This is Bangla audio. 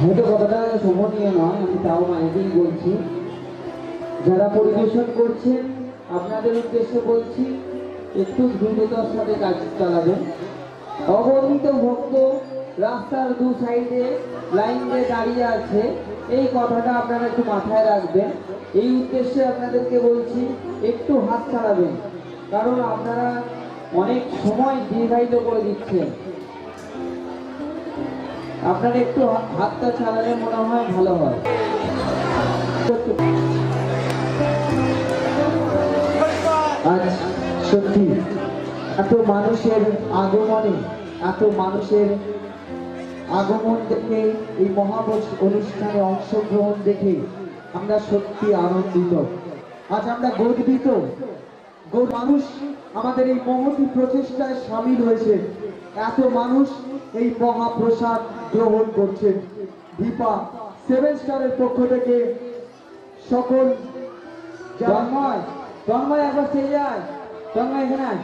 হয়তো কথাটা শোভনীয় নয় আমি তাও মাইকেই বলছি। যারা পরিবেশন করছেন, আপনাদের উদ্দেশ্যে বলছি, একটু দ্রুততার সাথে কাজ চালাবেন। অগণিত ভক্ত রাস্তার দু সাইডে লাইন দিয়ে দাঁড়িয়ে আছে। এই কথাটা আপনারা একটু মাথায় রাখবেন। এই উদ্দেশ্যে আপনাদেরকে বলছি, একটু হাত চালাবেন। কারণ আপনারা অনেক সময় দীর্ঘায়িত করে দিচ্ছেন। আপনারা একটু হাতটা চালালে মনে হয় ভালো হয়। আজ সত্যি এত মানুষের আগমনে, এত মানুষের আগমন দেখে এই মহাবস অনুষ্ঠানে অংশগ্রহণ দেখে আমরা সত্যি আনন্দিত। আজ আমরা গর্বিত গো- মানুষ আমাদের এই মহতি প্রচেষ্টায় সামিল হয়েছে। এত মানুষ এই মহাপ্রসাদ গ্রহণ করছেন। দীপা সেভেন স্টারের পক্ষ থেকে সকল জন্ময়। জন্ময় একবার চেয়ে যায় জন্ময় এখানে।